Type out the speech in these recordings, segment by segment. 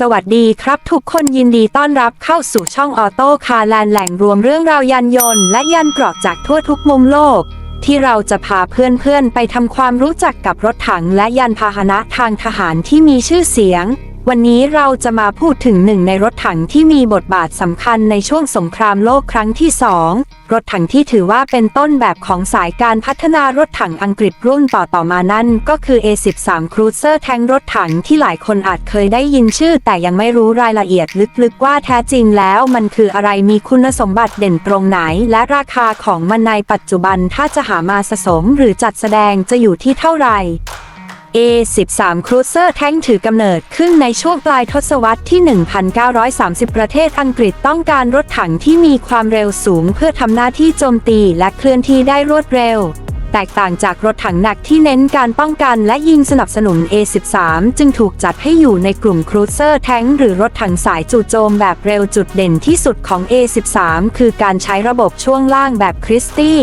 สวัสดีครับทุกคนยินดีต้อนรับเข้าสู่ช่องออโต้คาร์แลนแหล่งรวมเรื่องราวยานยนต์และยานเกราะจากทั่วทุกมุมโลก ที่เราจะพาเพื่อนๆ ไปทำความรู้จักกับรถถังและยานพาหนะทางทหารที่มีชื่อเสียง วันนี้เราจะมาพูดถึงหนึ่งในรถถังที่มีบทบาทสำคัญในช่วงสงครามโลกครั้งที่สองรถถังที่ถือว่าเป็นต้นแบบของสายการพัฒนารถถังอังกฤษรุ่นต่อต่อมานั่น ก็คือ A13 Cruiser แทงรถถังที่หลายคนอาจเคยได้ยินชื่อ แต่ยังไม่รู้รายละเอียดลึกๆว่าแท้จริงแล้วมันคืออะไรมีคุณสมบัติเด่นตรงไหน และราคาของมันในปัจจุบันถ้าจะหามาสะสมหรือจัดแสดงจะอยู่ที่เท่าไหร่ A13 Cruiser แท้งถือกำเนิดขึ้นในช่วงปลายทศวรรษที่ 1930 ประเทศอังกฤษต้องการรถถังที่มีความเร็วสูงเพื่อทำหน้าที่โจมตีและเคลื่อนที่ได้รวดเร็ว แตกต่างจากรถถังหนักที่เน้นการป้องกันและยิงสนับสนุน A13 จึงถูกจัดให้อยู่ในกลุ่ม Cruiser Tank หรือรถถังสายจู่โจมแบบเร็วจุดเด่นที่สุดของ A13 คือการใช้ระบบช่วงล่างแบบคริสตี้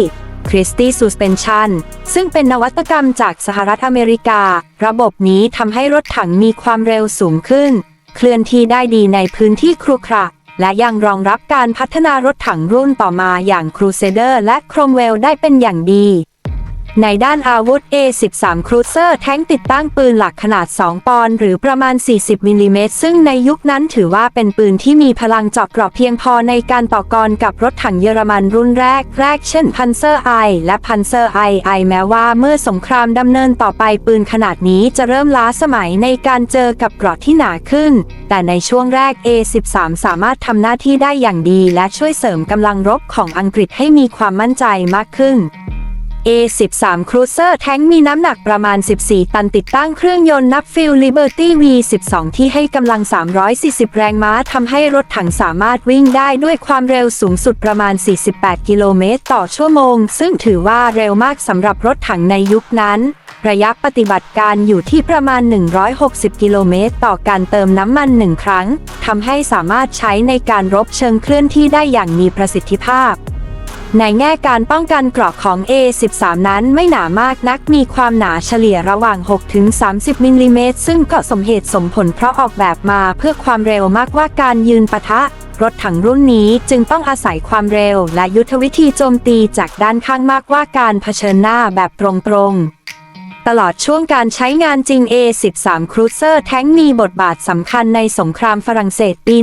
Christie Suspension ซึ่งเป็นนวัตกรรมจากสหรัฐอเมริกา ระบบนี้ทำให้รถถังมีความเร็วสูงขึ้น เคลื่อนที่ได้ดีในพื้นที่ครุขระและยังรองรับการพัฒนารถถังรุ่นต่อมาอย่าง Crusader และ Cromwell ได้เป็นอย่างดี ในด้านอาวุธ A13 Cruiser แท้งติดตั้งปืนหลักขนาด 2 ปอนด์หรือประมาณ 40 มิลลิเมตร ซึ่งในยุคนั้นถือว่าเป็นปืนที่มีพลังเจาะเกราะเพียงพอในการต่อกรกับรถถังเยอรมันรุ่นแรกแรกเช่น Panzer I และ Panzer II แม้ว่าเมื่อสงครามดำเนินต่อไปปืนขนาดนี้จะเริ่มล้าสมัยในการเจอกับเกราะที่หนาขึ้น แต่ในช่วงแรก A13 สามารถทำหน้าที่ได้อย่างดี และช่วยเสริมกำลังรบของอังกฤษให้มีความมั่นใจมากขึ้น A13 Cruiser แท้งมีน้ำหนักประมาณ 14 ตันติดตั้งเครื่องยนต์นับฟิล Liberty V12 ที่ให้กำลัง 340 แรงม้าทำให้รถถังสามารถวิ่งได้ด้วยความเร็วสูงสุดประมาณ 48 กิโลเมตรต่อชั่วโมง ซึ่งถือว่าเร็วมากสำหรับรถถังในยุคนั้น ระยะปฏิบัติการอยู่ที่ประมาณ 160 กิโลเมตรต่อการเติมน้ำมันหนึ่งครั้งทำให้สามารถใช้ในการรบเชิงเคลื่อนที่ได้อย่างมีประสิทธิภาพ ในแง่การป้องกันเกราะของ A13 นั้นไม่หนามากนักมีความหนาเฉลี่ยระหว่าง 6-30 มิลลิเมตร ซึ่งก็สมเหตุสมผลเพราะออกแบบมาเพื่อความเร็วมากกว่าการยืนปะทะ รถถังรุ่นนี้จึงต้องอาศัยความเร็วและยุทธวิธีโจมตีจากด้านข้างมากกว่าการเผชิญหน้าแบบตรงๆ ตลอดช่วงการใช้งานจริง A13 Cruiser แท้งมีบทบาทสำคัญในสงครามฝรั่งเศสปี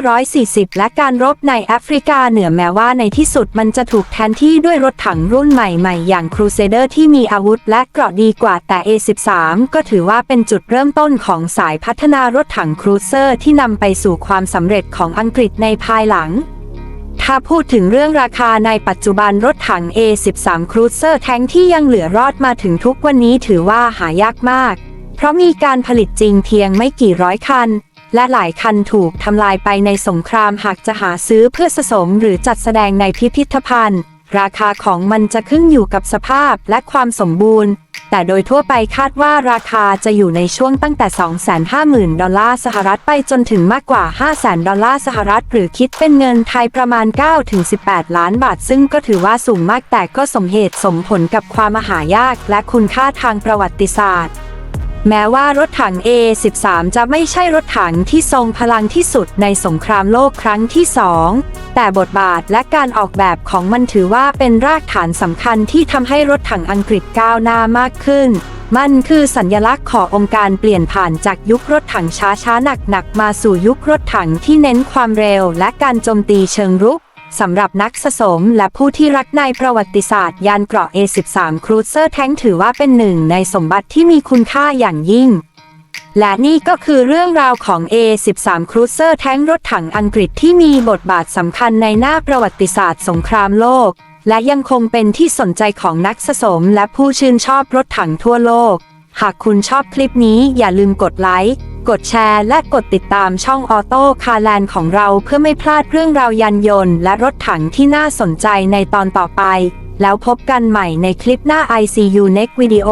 1940 และการรบในแอฟริกาเหนือแม้ว่าในที่สุดมันจะถูกแทนที่ด้วยรถถังรุ่นใหม่ๆ อย่าง Crusader ที่มีอาวุธและเกราะดีกว่าแต่ A13 ก็ถือว่าเป็นจุดเริ่มต้นของสายพัฒนารถถัง Cruiser ที่นำไปสู่ความสำเร็จของอังกฤษในภายหลัง ถ้าพูดถึงเรื่องราคาในปัจจุบันรถถัง A13 Cruiser แท้งที่ยังเหลือรอดมาถึงทุกวันนี้ถือว่าหายากมาก เพราะมีการผลิตจริงเพียงไม่กี่ร้อยคัน และหลายคันถูกทำลายไปในสงครามหากจะหาซื้อเพื่อสะสมหรือจัดแสดงในพิพิธภัณฑ์ ราคาของมันจะขึ้นอยู่กับสภาพและความสมบูรณ์ แต่โดยทั่วไปคาดว่าราคาจะอยู่ในช่วงตั้งแต่ 250,000 ดอลลาร์สหรัฐไปจนถึงมากกว่า 500,000 ดอลลาร์สหรัฐ หรือคิดเป็นเงินไทยประมาณ 9-18 ล้านบาท ซึ่งก็ถือว่าสูงมากแต่ก็สมเหตุสมผลกับความมหายากและคุณค่าทางประวัติศาสตร์ แม้ว่ารถถัง A13 จะไม่ใช่รถถังที่ทรงพลังที่สุดในสงครามโลกครั้งที่สองแต่บทบาทและการออกแบบของมันถือว่าเป็นรากฐานสำคัญที่ทำให้รถถังอังกฤษก้าวหน้ามากขึ้น มันคือสัญลักษณ์ขององค์การเปลี่ยนผ่านจากยุครถถังช้าช้าหนักหนักๆมาสู่ยุครถถังที่เน้นความเร็วและการโจมตีเชิงรุก สำหรับนักสะสมและผู้ที่รักในประวัติศาสตร์ยานเกราะ A13 Cruiser Tank ถือว่าเป็นหนึ่งในสมบัติที่มีคุณค่าอย่างยิ่ง และนี่ก็คือเรื่องราวของ A13 Cruiser Tank รถถังอังกฤษที่มีบทบาทสำคัญในหน้าประวัติศาสตร์สงครามโลก และยังคงเป็นที่สนใจของนักสะสมและผู้ชื่นชอบรถถังทั่วโลก หากคุณชอบคลิปนี้อย่าลืมกดไลค์ กดแชร์และกดติดตามช่องออโต้คาแลนของเราเพื่อไม่พลาดเรื่องราวยานยนต์และรถถังที่น่าสนใจในตอนต่อไป แล้วพบกันใหม่ในคลิปหน้า ICU Next Video